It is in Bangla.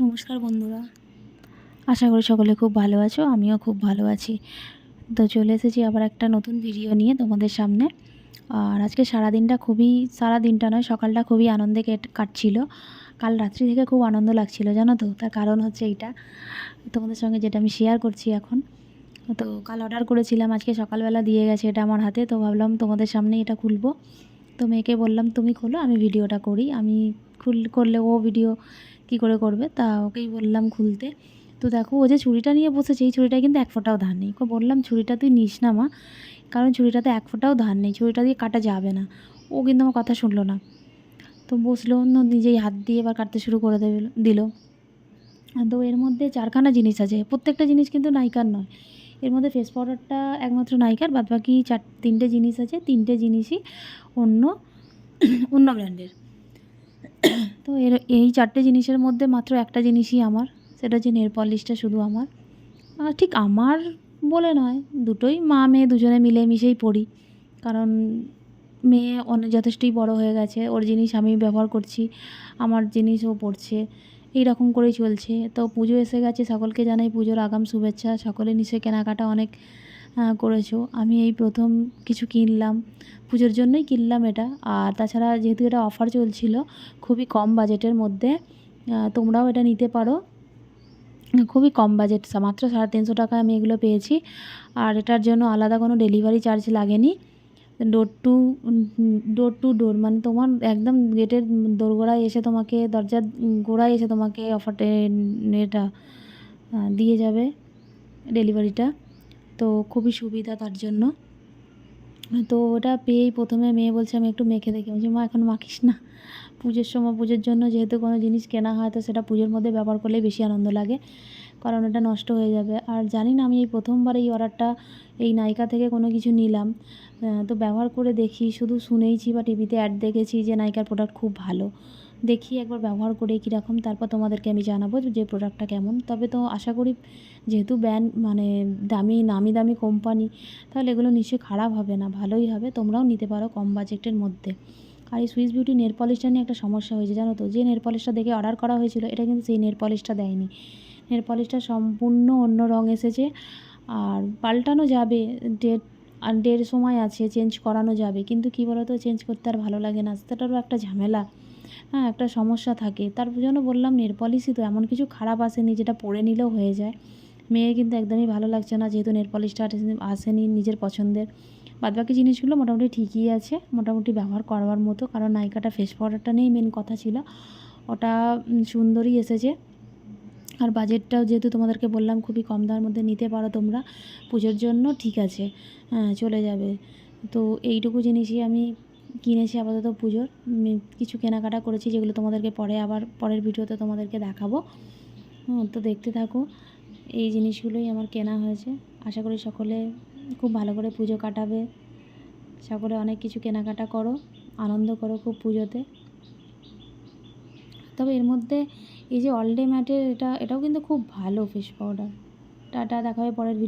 নমস্কার বন্ধুরা। আশা করি সকলে খুব ভালো আছো, আমিও খুব ভালো আছি। তো চলে এসেছি আবার একটা নতুন ভিডিও নিয়ে তোমাদের সামনে। আর আজকে সারাদিনটা খুবই সারা দিনটা নয়, সকালটা খুবই আনন্দে কেট- কাটছিল। কাল রাত্রি থেকে খুব আনন্দ লাগছিল, জানো তো? তার কারণ হচ্ছে এইটা। তোমাদের সঙ্গে যেটা আমি শেয়ার করছি এখন। তো কাল অর্ডার করেছিলাম, আজকে সকালবেলা দিয়ে গেছে এটা আমার হাতে, তো ভাবলাম তোমাদের সামনে এটা খুলবো। তো মেয়েকে বললাম, তুমি খোলো, আমি ভিডিওটা করি। আমি খুল করলে ও ভিডিও কি করে করবে তা ওকেই বললাম খুলতে। তো দেখো, ও যে ছুরিটা নিয়ে বসেছে, এই ছুরিটা কিন্তু এক ফোঁটাও ধার নেই। বললাম ছুরিটা তুই নিস না মা, কারণ ছুরিটাতে এক ফোঁটাও ধার নেই ছুরিটা দিয়ে কাটা যাবে না। ও কিন্তু আমার কথা শুনলো না। তো বসল, অন্য নিজেই হাত দিয়ে এবার কাটতে শুরু করে দেবে, দিল। তো এর মধ্যে চারখানা জিনিস আছে, প্রত্যেকটা জিনিস কিন্তু নাইকার নয়। এর মধ্যে ফেস পাউডারটা একমাত্র নাইকার বাদ বাকি চার, তিনটে জিনিস আছে, তিনটে জিনিসই অন্য অন্য ব্র্যান্ডের তো এর, এই চারটে জিনিসের মধ্যে মাত্র একটা জিনিসই আমার, সেটা হচ্ছে নেল পলিশটা শুধু আমার। ঠিক আমার বলে নয়, দুটোই মা মেয়ে দুজনে মিলে মিশেই পড়ি। কারণ মেয়ে অনেক যথেষ্টই বড় হয়ে গেছে, ওর জিনিস আমি ব্যবহার করছি, আমার জিনিস ও পড়ছে এই রকম করেই চলছে। তো পুজো এসে গেছে, সকলকে জানাই পুজোর আগাম শুভেচ্ছা, সকলে নিশ্চয়ই কেনাকাটা অনেক করেছ। আমি এই প্রথম কিছু কিনলাম। পুজোর জন্যই কিনলাম এটা। আর তাছাড়া যেহেতু এটা অফার চলছিল খুবই কম বাজেটের মধ্যে তোমরাও এটা নিতে পারো। খুবই কম বাজেট মাত্র সাড়ে তিনশো টাকায় আমি এগুলো পেয়েছি। আর এটার জন্য আলাদা কোনো ডেলিভারি চার্জ লাগেনি। Door to door to door মানে তোমার একদম গেটের দোরগোড়ায় এসে তোমাকে, দরজার গোড়ায় এসে তোমাকে অফারটা এটা দিয়ে যাবে ডেলিভারিটা তো খুবই সুবিধা তার জন্য। তো ওটা পেয়েই প্রথমে মেয়ে বলছে, আমি একটু মেখে দেখি। বলছি, মা, এখন মাখিস না। পুজোর সময় পুজোর জন্য যেহেতু কোনো জিনিস কেনা হয়, তো সেটা পুজোর মধ্যে ব্যবহার করলেই বেশি আনন্দ লাগে। কারণ এটা নষ্ট হয়ে যাবে। আর জানি না আমি এই প্রথমবার এই অর্ডারটা এই নাইকা থেকে কোনো কিছু নিলাম। তো ব্যবহার করে দেখি, শুধু শুনেইছি বা টিভিতে অ্যাড দেখেছি যে নাইকার প্রোডাক্ট খুব ভালো। দেখি একবার ব্যবহার করে কীরকম, তারপর তোমাদেরকে আমি জানাব যে প্রোডাক্টটা কেমন। তবে তো আশা করি যেহেতু ব্যান্ড মানে দামি, নামি দামি কোম্পানি তাহলে এগুলো নিশ্চয়ই খারাপ হবে না, ভালোই হবে। তোমরাও নিতে পারো কম বাজেটের মধ্যে। আর এই সুইস বিউটি নেল পলিশটা নিয়ে একটা সমস্যা হয়েছে, জানো তো? যে নেল পলিশটা দেখে অর্ডার করা হয়েছিল, এটা কিন্তু সেই নেল পলিশটা দেয়নি। নেল পলিশটা সম্পূর্ণ অন্য রঙ এসেছে। আর পাল্টানো যাবে ডেট আর ডের সময় আছে চেঞ্জ করানো যাবে। কিন্তু কী বলো তো চেঞ্জ করতে আর ভালো লাগে না। সেটারও একটা ঝামেলা। হ্যাঁ একটা সমস্যা থাকে। তার জন্য বললাম নেল পলিশই তো এমন কিছু খারাপ আসেনি যেটা পরে নিলেও হয়ে যায়। মেয়ের কিন্তু একদমই ভালো লাগছে না, যেহেতু নেল পলিশটা আসেনি নিজের পছন্দের। বাদবাকি জিনিসগুলো মোটামুটি ঠিকই আছে। মোটামুটি ব্যবহার করবার মতো। কারণ নায়িকাটা ফেস পাউডারটা নিয়েই মেন কথা ছিল। ওটা সুন্দরই এসেছে। আর বাজেটটাও যেহেতু তোমাদেরকে বললাম খুবই কম দামের মধ্যে নিতে পারো তোমরা, পুজোর জন্য ঠিক আছে হ্যাঁ চলে যাবে। তো এইটুকু জিনিসই আমি কিনেছি আপাতত পুজোর কিছু কেনাকাটা করেছি যেগুলো তোমাদেরকে পরে আবার পরের ভিডিওতে তোমাদেরকে দেখাবো। তো দেখতে থাকো, এই জিনিসগুলোই আমার কেনা হয়েছে। আশা করি সকলে খুব ভালো করে পুজো কাটাবে। সকলে অনেক কিছু কেনাকাটা করো, আনন্দ করো খুব পুজোতে। তবে এর মধ্যে এই যে অল ডে ম্যাটের এটা, এটাও কিন্তু খুব ভালো ফেস পাউডার টাটা, দেখা হবে পরের ভিডিও